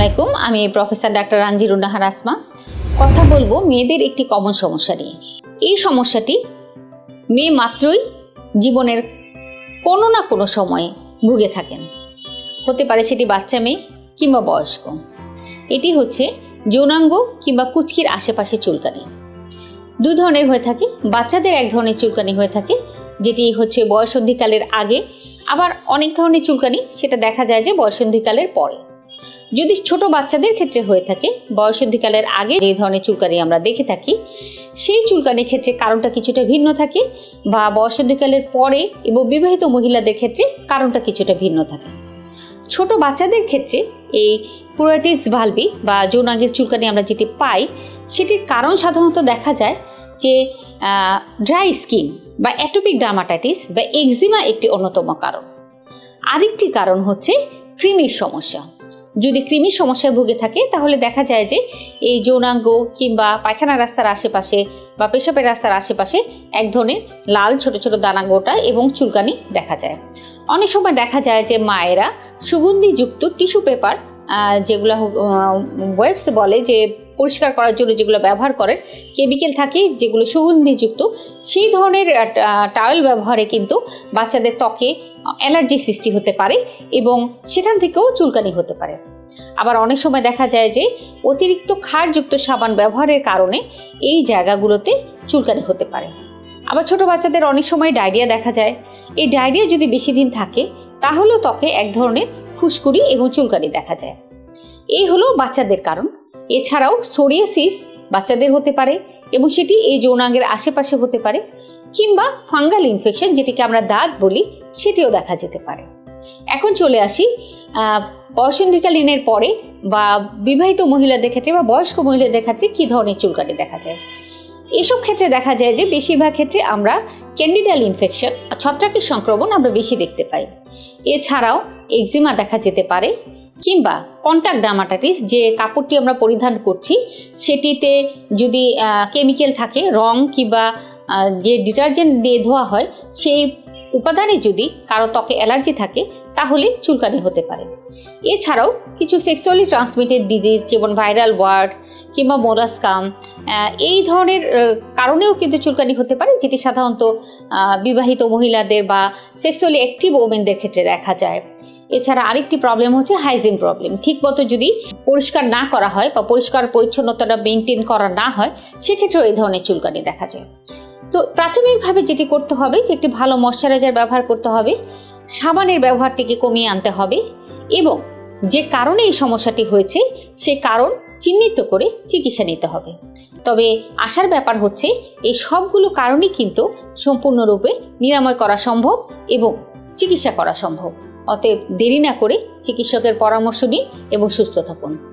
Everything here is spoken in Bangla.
আলাইকুম, আমি প্রফেসর ডাক্তার রানজিরুন নাহার আসমা কথা বলব মেয়েদের একটি কমন সমস্যা নিয়ে। এই সমস্যাটি মেয়ে মাত্রই জীবনের কোনো না কোনো সময়ে ভুগে থাকেন। হতে পারে সেটি বাচ্চা মেয়ে কিংবা বয়স্ক। এটি হচ্ছে যৌনাঙ্গ কিংবা কুচকির আশেপাশে চুলকানি। দু ধরনের হয়ে থাকে। বাচ্চাদের এক ধরনের চুলকানি হয়ে থাকে, যেটি হচ্ছে বয়সন্ধিকালের আগে। আবার অনেক ধরনের চুলকানি, সেটা দেখা যায় যে বয়সন্ধিকালের পরে। যদি ছোট বাচ্চাদের ক্ষেত্রে হয়ে থাকে বয়সন্ধিকালের আগে যে ধরনের চুলকানি আমরা দেখে থাকি, সেই চুলকানির ক্ষেত্রে কারণটা কিছুটা ভিন্ন থাকে বা বয়সন্ধিকালের পরে এবং বিবাহিত মহিলাদের ক্ষেত্রে কারণটা কিছুটা ভিন্ন থাকে। ছোট বাচ্চাদের ক্ষেত্রে এই পুরাটিস ভালভি বা যৌনাঙ্গের চুলকানি আমরা যেটি পাই, সেটির কারণ সাধারণত দেখা যায় যে ড্রাই স্কিন বা অ্যাটোপিক ডার্মাটাইটিস বা এক্সিমা একটি অন্যতম কারণ। আরেকটি কারণ হচ্ছে কৃমির সমস্যা। যদি কৃমি সমস্যায় ভুগে থাকে, তাহলে দেখা যায় যে এই যৌনাঙ্গ কিংবা পায়খানা রাস্তার আশেপাশে বা পেশাবের রাস্তার আশেপাশে এক ধরনের লাল ছোট ছোট দানা গোটা এবং চুলকানি দেখা যায়। অনেক সময় দেখা যায় যে মায়েরা সুগন্ধিযুক্ত টিস্যু পেপার যেগুলো ওয়েবস বলে যে পরিষ্কার করার জন্য যেগুলো ব্যবহার করেন, কেমিক্যাল থাকে, যেগুলো সুগন্ধিযুক্ত, সেই ধরনের টাওয়েল ব্যবহারে কিন্তু বাচ্চাদের ত্বকে অ্যালার্জি সৃষ্টি হতে পারে এবং সেখান থেকেও চুলকানি হতে পারে। আবার অনেক সময় দেখা যায় যে অতিরিক্ত ক্ষারযুক্ত সাবান ব্যবহারের কারণে এই জায়গাগুলোতে চুলকানি হতে পারে। আবার ছোট বাচ্চাদের অনেক সময় ডায়রিয়া দেখা যায়। এই ডায়রিয়া যদি বেশি দিন থাকে, তাহলেও ত্বকে এক ধরনের ফুসকুড়ি এবং চুলকানি দেখা যায়। এই হলো বাচ্চাদের কারণ। এছাড়াও সোরিয়াসিস বাচ্চাদের হতে পারে এবং সেটি এই যৌনাঙ্গের আশেপাশে হতে পারে কিংবা ফাঙ্গাল ইনফেকশন, যেটিকে আমরা দাঁত বলি, সেটিও দেখা যেতে পারে। এখন চলে আসি বয়সন্ধিকালীনের পরে বা বিবাহিত মহিলাদের ক্ষেত্রে বা বয়স্ক মহিলাদের ক্ষেত্রে কী ধরনের চুলকানি দেখা যায়? এসব ক্ষেত্রে দেখা যায় যে বেশিরভাগ ক্ষেত্রে আমরা ক্যান্ডিডাল ইনফেকশন ছত্রাকের সংক্রমণ আমরা বেশি দেখতে পাই। এছাড়াও এক্সিমা দেখা যেতে পারে কিংবা কন্ট্যাক্ট ডার্মাটাইটিস যে কাপড়টি আমরা পরিধান করছি, সেটিতে যদি কেমিক্যাল থাকে, রং কিংবা যে ডিটারজেন্ট দিয়ে ধোয়া হয়, সেই উপাদানে যদি কারও ত্বকে অ্যালার্জি থাকে, তাহলে চুলকানি হতে পারে। এছাড়াও কিছু সেক্সুয়ালি ট্রান্সমিটেড ডিজিজ যেমন ভাইরাল ওয়ার্ড কিংবা মোলাস্কাম এই ধরনের কারণেও কিন্তু চুলকানি হতে পারে, যেটি সাধারণত বিবাহিত মহিলাদের বা সেক্সুয়ালি অ্যাক্টিভ ওমেনদের ক্ষেত্রে দেখা যায়। এছাড়া আরেকটি প্রবলেম হচ্ছে হাইজিন প্রবলেম ঠিকমতো যদি পরিষ্কার না করা হয় বা পরিষ্কার পরিচ্ছন্নতাটা মেনটেন করা না হয়, সেক্ষেত্রেও এই ধরনের চুলকানি দেখা যায়। তো প্রাথমিকভাবে যেটি করতে হবে, যে একটি ভালো ময়শ্চারাইজার ব্যবহার করতে হবে, সাবানের ব্যবহারটিকে কমিয়ে আনতে হবে এবং যে কারণে এই সমস্যাটি হয়েছে, সে কারণ চিহ্নিত করে চিকিৎসা নিতে হবে। তবে আসার ব্যাপার হচ্ছে, এই সবগুলো কারণই কিন্তু সম্পূর্ণরূপে নিরাময় করা সম্ভব এবং চিকিৎসা করা সম্ভব। অতএব দেরি না করে চিকিৎসকের পরামর্শ নিন এবং সুস্থ থাকুন।